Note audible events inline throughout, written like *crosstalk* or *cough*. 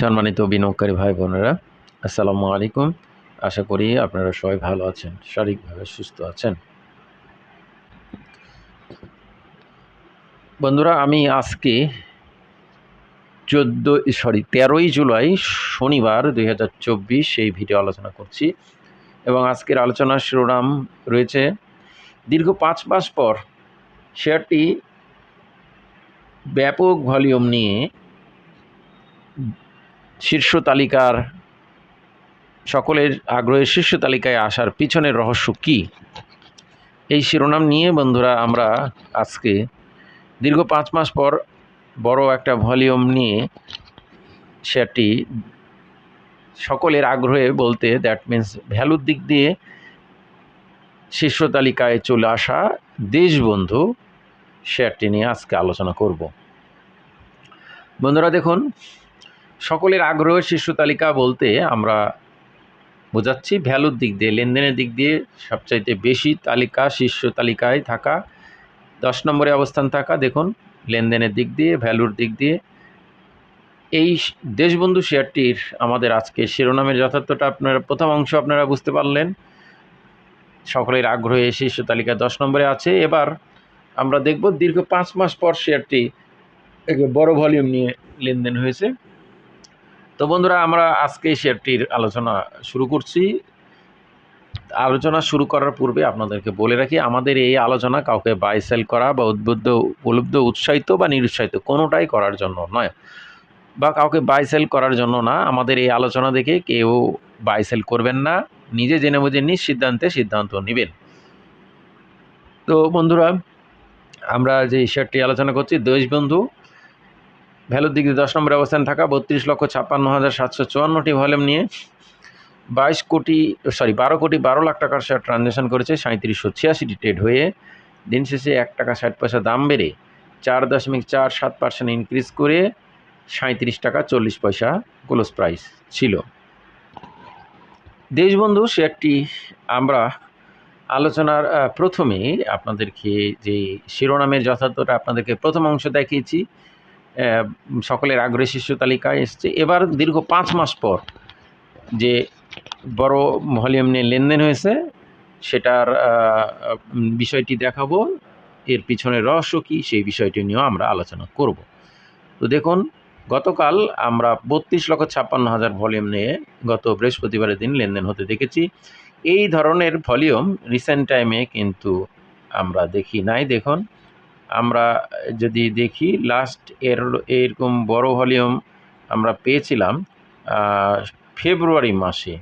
সম্মানিত বিনিয়োগকারী ভাই বোনেরা, আসসালামু আলাইকুম। আশা করি আপনারা সবাই ভালো আছেন, শারীরিকভাবে সুস্থ আছেন। বন্ধুরা, আমি আজকে চোদ্দ, সরি, তেরোই জুলাই শনিবার দুই হাজার চব্বিশ এই ভিডিও আলোচনা করছি এবং আজকের আলোচনার শিরোনাম রয়েছে, দীর্ঘ পাঁচ মাস পর শেয়ারটি ব্যাপক ভলিউম নিয়ে শীর্ষ তালিকার সকলের আগ্রহের শীর্ষ তালিকায় আসার পিছনের রহস্য কী? এই শিরোনাম নিয়ে বন্ধুরা আমরা আজকে দীর্ঘ পাঁচ মাস পর বড় একটা ভলিউম নিয়ে শেয়ারটি সকলের আগ্রহে বলতে দ্যাট মিন্স ভ্যালুর দিক দিয়ে শীর্ষ তালিকায় চলে আসা দেশবন্ধু শেয়ারটি নিয়ে আজকে আলোচনা করব। বন্ধুরা দেখুন সকলের আগ্রহের শীর্ষ তালিকা বলতে আমরা বোঝাচ্ছি ভ্যালুর দিক দিয়ে, লেনদেনের দিক দিয়ে সবচাইতে বেশি তালিকা, শীর্ষ তালিকায় থাকা, দশ নম্বরে অবস্থান থাকা, দেখুন, লেনদেনের দিক দিয়ে, ভ্যালুর দিক দিয়ে। এই দেশবন্ধু শেয়ারটির আমাদের আজকে শিরোনামের যথার্থটা আপনারা, প্রথম অংশ আপনারা বুঝতে পারলেন। সকলের আগ্রহে শীর্ষ তালিকা দশ নম্বরে আছে। এবার আমরা দেখব দীর্ঘ পাঁচ মাস পর শেয়ারটি বড় ভলিউম নিয়ে লেনদেন হয়েছে। তো বন্ধুরা, আমরা আজকে শেয়ারটির আলোচনা শুরু করছি। আলোচনা শুরু করার পূর্বে আপনাদেরকে বলে রাখি, আমাদের এই আলোচনা কাউকে বাই সেল করা বা উদ্বুদ্ধ, উপলব্ধ, উৎসাহিত বা নিরুৎসাহিত কোনোটাই করার জন্য নয় বা কাউকে বাই সেল করার জন্য না। আমাদের এই আলোচনা দেখে কেউ বাই সেল করবেন না। নিজে জেনে বুঝে নিজ সিদ্ধান্তে সিদ্ধান্ত নেবেন। তো বন্ধুরা, আমরা যে শেয়ারটি আলোচনা করছি দেশবন্ধু ভ্যালুর দিক দিয়ে দশ নম্বরে অবস্থান থাকা বত্রিশ লক্ষ ছাপ্পান্ন হাজার সাতশো চুয়ান্নটি ভলিউম নিয়ে বাইশ কোটি সরি বারো কোটি বারো লাখ টাকার শেয়ার ট্রানজ্যাকশন করেছে সাঁত্রিশশো ছিয়াশিটি ট্রেড হয়ে দিন শেষে এক টাকা ষাট পয়সা দাম বেড়ে চার দশমিক চার সাত পার্সেন্ট ইনক্রিজ করে সাঁত্রিশ টাকা চল্লিশ পয়সা ক্লোজ প্রাইস ছিল। দেশবন্ধু শেয়ারটি আমরা আলোচনার প্রথমে আপনাদেরকে যে শিরোনামের যথার্থটা আপনাদেরকে প্রথম অংশ দেখিয়েছি সকলের আগ্রহী শীর্ষ তালিকায় এসছে। এবার দীর্ঘ পাঁচ মাস পর যে বড় ভলিউম নিয়ে লেনদেন হয়েছে, সেটার বিষয়টি দেখাবো। এর পিছনে রহস্য কী, সেই বিষয়টি নিয়েও আমরা আলোচনা করব। তো দেখুন, গতকাল আমরা বত্রিশ লক্ষ ছাপ্পান্ন হাজার ভলিউম নিয়ে গত বৃহস্পতিবারের দিন লেনদেন হতে দেখেছি। এই ধরনের ভলিউম রিসেন্ট টাইমে কিন্তু আমরা দেখি নাই। দেখুন আমরা যদি দেখি লাস্ট এর এরকম বড় ভলিউম আমরা পেয়েছিলাম ফেব্রুয়ারি মাসে।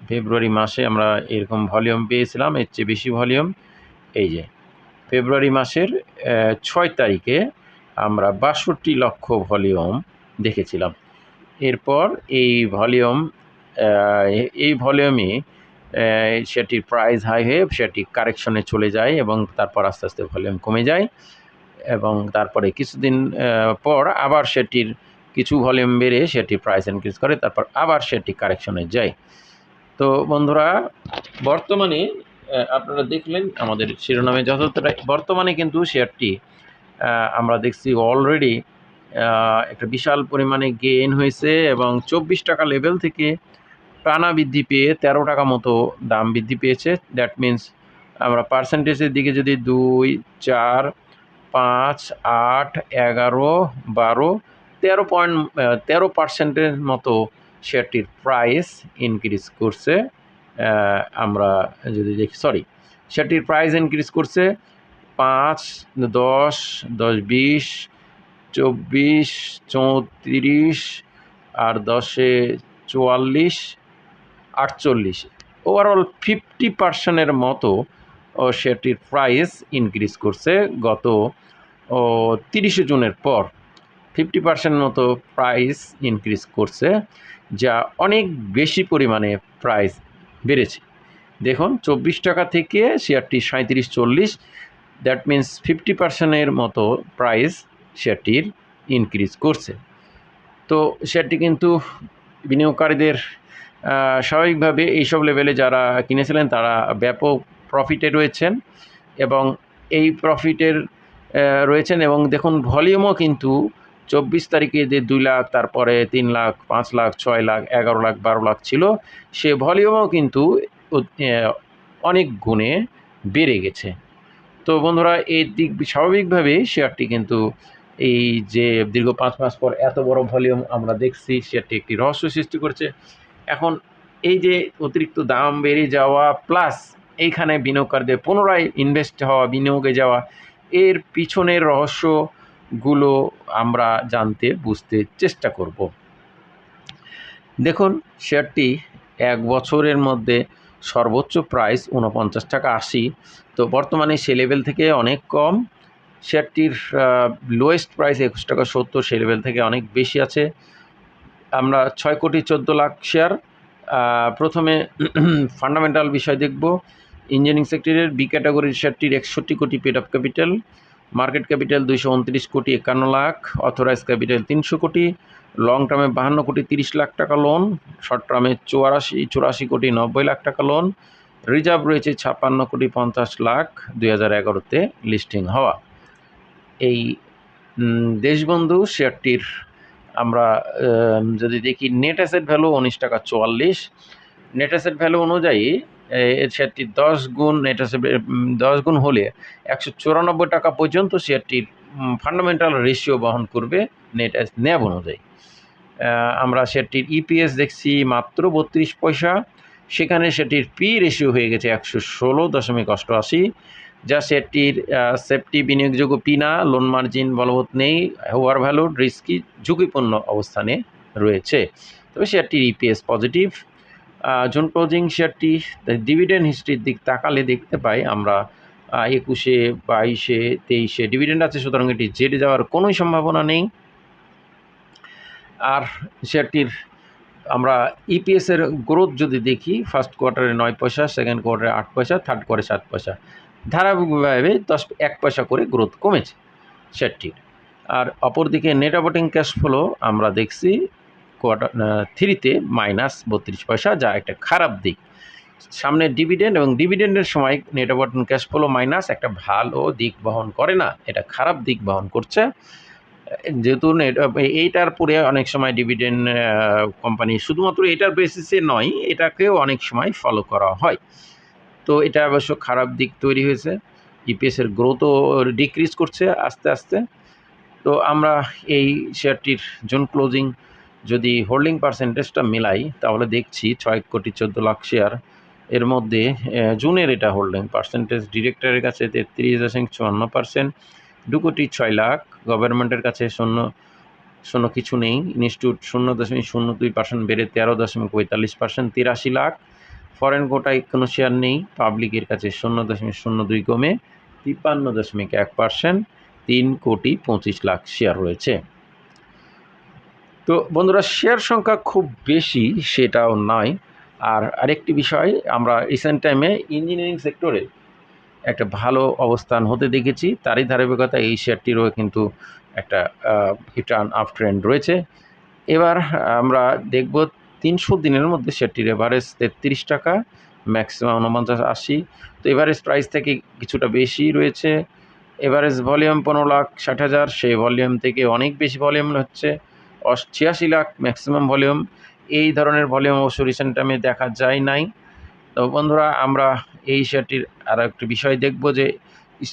ফেব্রুয়ারি মাসে আমরা এরকম ভলিউম পেয়েছিলাম, এর চেয়ে বেশি ভলিউম এই যে ফেব্রুয়ারি মাসের ছয় তারিখে আমরা বাষট্টি লক্ষ ভলিউম দেখেছিলাম। এরপর এই ভলিউম এই ভলিউমে সেটির প্রাইস হাই হয়ে সেটি কারেকশনে চলে যায় এবং তারপর আস্তে আস্তে ভলিউম কমে যায় এবং তারপরে কিছুদিন পর আবার সেটির কিছু ভলিউম বেড়ে সেটি প্রাইস ইনক্রিজ করে, তারপর আবার সেটি কারেকশনে যায়। তো বন্ধুরা, বর্তমানে আপনারা দেখলেন আমাদের শিরোনামে যথার্থটা বর্তমানে কিন্তু শেয়ারটি আমরা দেখছি অলরেডি একটা বিশাল পরিমাণে গেইন হয়েছে এবং চব্বিশ টাকা লেভেল থেকে টানা বৃদ্ধি পেয়ে তেরো টাকা মতো দাম বৃদ্ধি পেয়েছে। দ্যাট মিন্স আমরা পার্সেন্টেজের দিকে যদি দুই, চার, পাঁচ, আট, এগারো, বারো, তেরো পয়েন্ট তেরো পার্সেন্টের মতো শেয়ারটির প্রাইস ইনক্রিজ করছে। আমরা যদি দেখি সরি শেয়ারটির প্রাইস ইনক্রিজ করছে পাঁচ, দশ দশ, বিশ, চব্বিশ, চৌত্রিশ, আর দশে চুয়াল্লিশ আটচল্লিশ। ওভারঅল ফিফটি পার্সেন্টের মতো শেয়ারটির প্রাইস ইনক্রিজ করছে গত তিরিশে জুনের পর। ফিফটি পার্সেন্ট মতো প্রাইস ইনক্রিজ করছে, যা অনেক বেশি পরিমাণে প্রাইস বেড়েছে। দেখুন, চব্বিশ টাকা থেকে শেয়ারটি সাঁত্রিশ চল্লিশ দ্যাট মিন্স ফিফটি পার্সেন্টের মতো প্রাইস শেয়ারটির ইনক্রিজ করছে। তো শেয়ারটি কিন্তু বিনিয়োগকারীদের স্বাভাবিকভাবে এইসব লেভেলে যারা কিনেছিলেন, তারা ব্যাপক প্রফিটে রয়েছেন এবং এই প্রফিটের রয়েছেন এবং দেখুন ভলিউমও কিন্তু চব্বিশ তারিখে যে দুই লাখ, তারপরে তিন লাখ, পাঁচ লাখ, ছয় লাখ, এগারো লাখ, বারো লাখ ছিল, সে ভলিউমও কিন্তু অনেক গুণে বেড়ে গেছে। তো বন্ধুরা, এই দিক স্বাভাবিকভাবেই শেয়ারটি কিন্তু এই যে দীর্ঘ পাঁচ মাস পর এত বড় ভলিউম আমরা দেখছি শেয়ারটি একটি রহস্য সৃষ্টি করছে। এখন এই যে অতিরিক্ত দাম বেড়ে যাওয়া প্লাস এইখানে বিনিয়োগকারীদের পুনরায় ইনভেস্ট হওয়া, বিনিয়োগে যাওয়া, এর পিছনের রহস্যগুলো আমরা জানতে, বুঝতে চেষ্টা করব। দেখুন শেয়ারটি এক বছরের মধ্যে সর্বোচ্চ প্রাইস উনপঞ্চাশ টাকা আশি। তো বর্তমানে সে লেভেল থেকে অনেক কম। শেয়ারটির লোয়েস্ট প্রাইস একুশ টাকা সত্তর, সে লেভেল থেকে অনেক বেশি আছে। আমরা ছয় কোটি চোদ্দ লাখ শেয়ার প্রথমে *clears throat* ফান্ডামেন্টাল বিষয় দেখব। ইঞ্জিনিয়ারিং সেক্টরের বি ক্যাটাগরির শেয়ারটির একষট্টি কোটি paid of capital market capital দুইশো উনত্রিশ কোটি একান্ন লাখ অথরাইজ ক্যাপিটাল তিনশো কোটি লং টার্মে বাহান্ন কোটি তিরিশ লাখ টাকা লোন শর্ট টার্মে চুরাশি চুরাশি কোটি নব্বই লাখ টাকা লোন রিজার্ভ রয়েছে ছাপ্পান্ন কোটি পঞ্চাশ লাখ দুই হাজার এগারোতে লিস্টিং হওয়া। এই দেশবন্ধু শেয়ারটির আমরা যদি দেখি নেট অ্যাসেট ভ্যালু উনিশ টাকা চুয়াল্লিশ নেট অ্যাসেট ভ্যালু অনুযায়ী শেয়ারটি দশ গুণ নেট অ্যাসেট দশ গুণ হলে একশো চুরানব্বই টাকা পর্যন্ত শেয়ারটির ফান্ডামেন্টাল রেশিও বহন করবে নেট ন্যাব অনুযায়ী। আমরা শেয়ারটির ইপিএস দেখছি মাত্র বত্রিশ পয়সা, সেখানে সেটির পি রেশিও হয়ে গেছে একশো ষোলো দশমিক অষ্টআশি যা শেয়ারটির সেফটি বিনিয়োগযোগ্য পিনা লোন মার্জিন বলবৎ নেই ওভার ভ্যালুড রিস্কি ঝুঁকিপূর্ণ অবস্থানে রয়েছে। তবে শেয়ারটির ইপিএস পজিটিভ জোন ক্লোজিং শেয়ারটি ডিভিডেন্ড হিস্ট্রির দিক তাকালে দেখতে পাই আমরা একুশে, বাইশে, তেইশে ডিভিডেন্ড আছে, সুতরাং এটি জেটে যাওয়ার কোনোই সম্ভাবনা নেই। আর শেয়ারটির আমরা ইপিএসের গ্রোথ যদি দেখি ফার্স্ট কোয়ার্টারে নয় পয়সা সেকেন্ড কোয়ার্টারে আট পয়সা থার্ড কোয়ার্টারে সাত পয়সা। ধারাবাহিকভাবে দশ, এক পয়সা করে গ্রোথ কমেছে শেয়ারটির আর অপরদিকে নেট অপারেটিং ক্যাশ ফ্লো আমরা দেখছি কোয়ার্টার থ্রিতে মাইনাস বত্রিশ পয়সা, যা একটা খারাপ দিক। সামনে ডিভিডেন্ড এবং ডিভিডেন্ডের সময় net operating cash flow minus একটা ভালো দিক বহন করে না, এটা খারাপ দিক বহন করছে। যেহেতু এইটার পরে অনেক সময় ডিভিডেন্ড কোম্পানি শুধুমাত্র এটার বেসিসে নয়, এটাকেও অনেক সময় ফলো করা হয়। তো এটা অবশ্য খারাপ দিক তৈরি হয়েছে। ইপিএসের গ্রোথও ডিক্রিজ করছে আস্তে আস্তে। তো আমরা এই শেয়ারটির জোন ক্লোজিং যদি হোল্ডিং পার্সেন্টেজটা মেলাই, তাহলে দেখছি ছয় কোটি চোদ্দ লাখ শেয়ার এর মধ্যে জুনের এটা হোল্ডিং পার্সেন্টেজ ডিরেক্টরের কাছে তেত্রিশ দশমিক চুয়ান্ন পার্সেন্ট দু কোটি ছয় লাখ গভর্নমেন্টের কাছে শূন্য শূন্য কিছু নেই ইনস্টিটিউট শূন্য দশমিক শূন্য দুই পার্সেন্ট বেড়ে তেরো দশমিক পঁয়তাল্লিশ পার্সেন্ট তিরাশি লাখ ফরেন কোটায় কোনো শেয়ার নেই পাবলিকের কাছে শূন্য দশমিক শূন্য দুই কমে তিপ্পান্ন দশমিক এক পার্সেন্ট তিন কোটি পঁচিশ লাখ শেয়ার রয়েছে। তো বন্ধুরা শেয়ার সংখ্যা খুব বেশি সেটাও নয়। আর আরেকটি বিষয়, আমরা রিসেন্ট টাইমে ইঞ্জিনিয়ারিং সেক্টরে একটা ভালো অবস্থান হতে দেখেছি। তারই ধারাবাহিকতা এই শেয়ারটিরও কিন্তু একটা রিটার্ন আপ ট্রেন্ড রয়েছে। এবার আমরা দেখব তিনশো দিনের মধ্যে শেয়ারটির এভারেজ তেত্রিশ টাকা ম্যাক্সিমাম উনপঞ্চাশ আশি। তো এভারেজ প্রাইস থেকে কিছুটা বেশি রয়েছে। এভারেজ ভলিউম পনেরো লাখ ষাট হাজার, সেই ভলিউম থেকে অনেক বেশি ভলিউম হচ্ছে। ছিয়াশি লাখ ম্যাক্সিমাম ভলিউম এই ধরনের ভলিউম অবশ্য রিসেন্ট টাইমে দেখা যায় নাই। তো বন্ধুরা, আমরা এই শেয়ারটির আরও একটি বিষয় দেখব যে,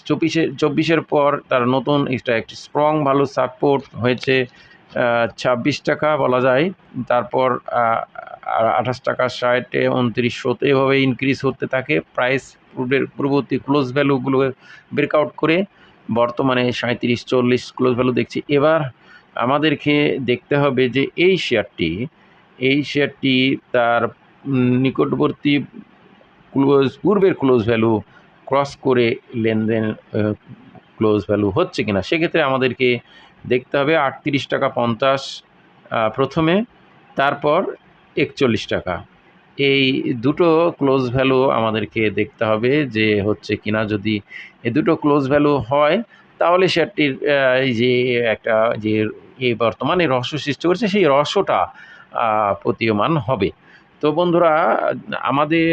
চব্বিশে চব্বিশের পর তার নতুন একটা একটি স্ট্রং ভালো সাপোর্ট হয়েছে। ছাব্বিশ টাকা বলা যায়। তারপর আঠাশ টাকা ষাটে উনত্রিশশোতে এভাবে ইনক্রিজ হতে থাকে। প্রাইস পূর্ববর্তী ক্লোজ ভ্যালুগুলো ব্রেকআউট করে বর্তমানে সাঁত্রিশ চল্লিশ ক্লোজ ভ্যালু দেখছি। এবার আমাদেরকে দেখতে হবে যে এই শেয়ারটি এই শেয়ারটি তার নিকটবর্তী ক্লোজ পূর্বের ক্লোজ ভ্যালু ক্রস করে লেনদেন ক্লোজ ভ্যালু হচ্ছে কিনা? সেক্ষেত্রে আমাদেরকে দেখতে হবে আটত্রিশ টাকা পঞ্চাশ প্রথমে, তারপর একচল্লিশ টাকা। এই দুটো ক্লোজ ভ্যালু আমাদেরকে দেখতে হবে যে হচ্ছে কিনা যদি এ দুটো ক্লোজ ভ্যালু হয়, তাহলে শেয়ারটির যে একটা, যে এই বর্তমানে রহস্য সৃষ্টি করছে, সেই রহস্যটা প্রতীয়মান হবে। তো বন্ধুরা, আমাদের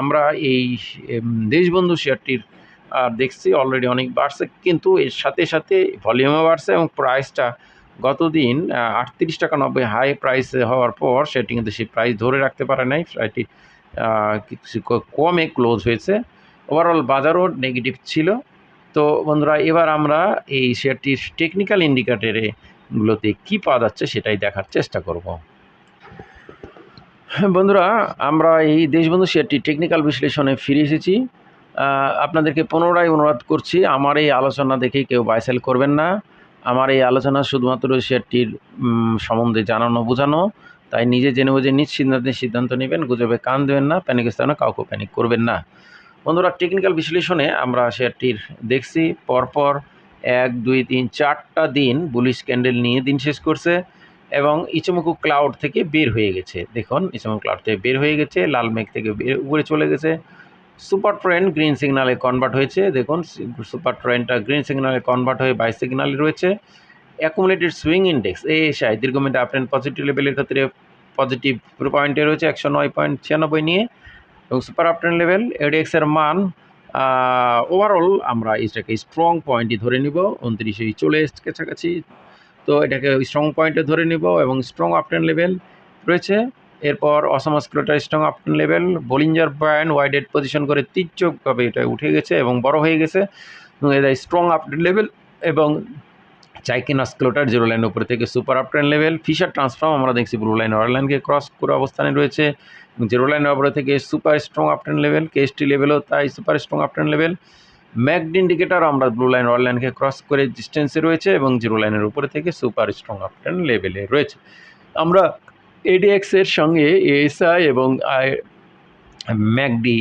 আমরা এই দেশবন্ধু শেয়ারটির দেখছি অলরেডি অনেক বাড়ছে, কিন্তু এর সাথে সাথে ভলিউমও বাড়ছে এবং প্রাইসটা গতদিন আটত্রিশ টাকা নব্বই হাই প্রাইস হওয়ার পর সেটি কিন্তু সেই প্রাইস ধরে রাখতে পারে নাই সেটি কিছু কমে ক্লোজ হয়েছে। ওভারঅল বাজারও নেগেটিভ ছিল। তো বন্ধুরা, এবার আমরা এই শেয়ারটির টেকনিক্যাল ইন্ডিকেটরে গুলোতে কী পাওয়া যাচ্ছে সেটাই দেখার চেষ্টা করব। বন্ধুরা, আমরা এই দেশবন্ধু শেয়ারটি টেকনিক্যাল বিশ্লেষণে ফিরে এসেছি। আপনাদেরকে পুনরায় অনুরোধ করছি, আমার এই আলোচনা দেখে কেউ বাইসেল করবেন না। আমার এই আলোচনা শুধুমাত্র শেয়ারটির সম্বন্ধে জানানো, বোঝানো। তাই নিজে জেনে বুঝে নিজ সিদ্ধান্তে সিদ্ধান্ত নেবেন, গুজবে কান দেবেন না প্যানিক স্থানে কাউকে প্যানিক করবেন না। বন্ধুরা টেকনিক্যাল বিশ্লেষণে আমরা শেয়ারটির দেখছি, পরপর এক, দুই, তিন, চারটা দিন বুলিশ ক্যান্ডেল নিয়ে দিন শেষ করছে এবং ইচমুকু ক্লাউড থেকে বের হয়ে গেছে। দেখুন, ইচমুকু ক্লাউড থেকে বের হয়ে গেছে, লাল মেঘ থেকে বের, উপরে চলে গেছে। সুপার ট্রেন গ্রিন সিগনালে কনভার্ট হয়েছে। দেখুন সুপার ট্রেনটা গ্রিন সিগনালে কনভার্ট হয়ে বাই সিগনালে রয়েছে। অ্যাকুমুলেটেড সুইং ইন্ডেক্স, এএসআই, দীর্ঘমেয়াদী আপ অ্যান্ড পজিটিভ লেভেলের ক্ষেত্রে পজিটিভ পয়েন্টে রয়েছে একশো নয় পয়েন্ট ছিয়ানব্বই নিয়ে। এবং সুপার আপট্রেন্ড লেভেল, এডিএক্সের মান ওভারঅল আমরা এটাকে স্ট্রং পয়েন্টই ধরে নিব। উনত্রিশে চলে এসছে কাছাকাছি। তো এটাকে স্ট্রং পয়েন্টে ধরে নিব এবং স্ট্রং আপট্রেন্ড লেভেল রয়েছে। এরপর awesome awesome oscillator strong uptrend level, Bollinger band ওয়াইডেড position করে তীর্যকভাবে এটা উঠে গেছে এবং বড় হয়ে গেছে। এটা স্ট্রং আপট্রেন্ড লেভেল এবং চাইকিনাস ক্লোটার জিরো লাইন উপরে থেকে super uptrend level, Fisher transform আমরা দেখছি ব্লু লাইন অর লাইনকে ক্রস করে অবস্থানে রয়েছে। জিরো লাইন উপরে থেকে super strong uptrend level, KST লেভেলও তাই super strong uptrend level. MACD indicator আমরা ব্লু লাইন অর লাইনকে ক্রস করে ডিস্টেন্সে রয়েছে এবং জিরো লাইনের উপরে থেকে সুপার স্ট্রং আপট্রেন লেভেলে রয়েছে। আমরা এডিএক্স এর সঙ্গে এএসআই এবং আই ম্যাকডি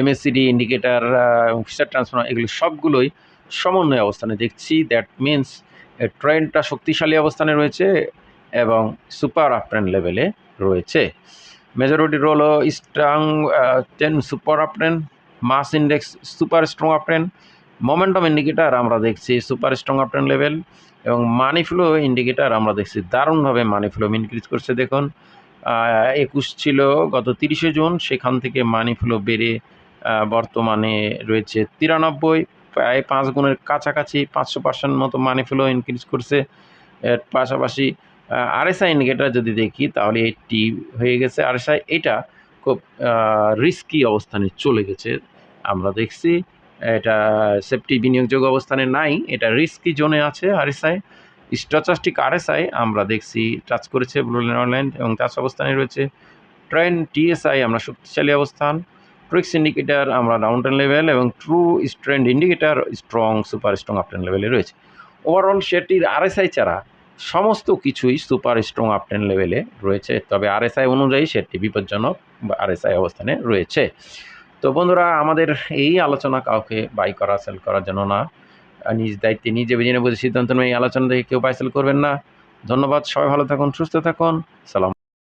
এমএসসিডি ইন্ডিকেটার এবং ফিশার ট্রান্সফর্ম এগুলো সবগুলোই সমন্বয় অবস্থানে দেখছি। দ্যাট মিন্স ট্রেন্ডটা শক্তিশালী অবস্থানে রয়েছে এবং সুপার আপট্রেন্ড লেভেলে রয়েছে। Majority rule strong trend super uptrend mass index super strong uptrend momentum indicator আমরা দেখছি সুপার স্ট্রং আপট্রেন্ড লেভেল এবং মানি ফ্লো ইন্ডিকেটার আমরা দেখছি দারুণভাবে মানি ফ্লো ইনক্রিজ করছে দেখুন। একুশ ছিল গত তিরিশে জুন, সেখান থেকে মানি ফ্লো বেড়ে বর্তমানে রয়েছে তিরানব্বই, প্রায় পাঁচ গুণের কাছাকাছি, পাঁচশো পার্সেন্ট মতো মানি ফ্লো ইনক্রিজ করছে। এর পাশাপাশি আরএসআই ইন্ডিকেটার যদি দেখি, তাহলে এইটটি হয়ে গেছে আরএসআই এটা খুব রিস্কি অবস্থানে চলে গেছে। আমরা দেখছি এটা সেফটি বিনিয়োগযোগ্য অবস্থানে নাই, এটা রিস্কি জোনে আছে আরএসআই স্টচাস্টিক আরএসআই আমরা দেখছি টাচ করেছে ব্লু লাইন এবং টাচ অবস্থানে রয়েছে ট্রেন টিএসআই আমরা শক্তিশালী অবস্থান ট্রিক্স ইন্ডিকেটার আমরা ডাউন টেন লেভেল এবং true strength indicator strong super strong uptrend লেভেলে রয়েছে। ওভারঅল সেটির আরএসআই ছাড়া সমস্ত কিছুই সুপার স্ট্রং আপটেন লেভেলে রয়েছে, তবে আরএসআই অনুযায়ী সেটি বিপজ্জনক বা আরএসআই অবস্থানে রয়েছে। তো বন্ধুরা, আমাদের এই আলোচনা কাউকে বাই করা সেল করার জন্য না নিজ দায়িত্বে নিজে বেজে বুঝে সিদ্ধান্ত নেই এই আলোচনা দেখে কেউ বাই সেল করবেন না। ধন্যবাদ, সবাই ভালো থাকুন, সুস্থ থাকুন। সালাম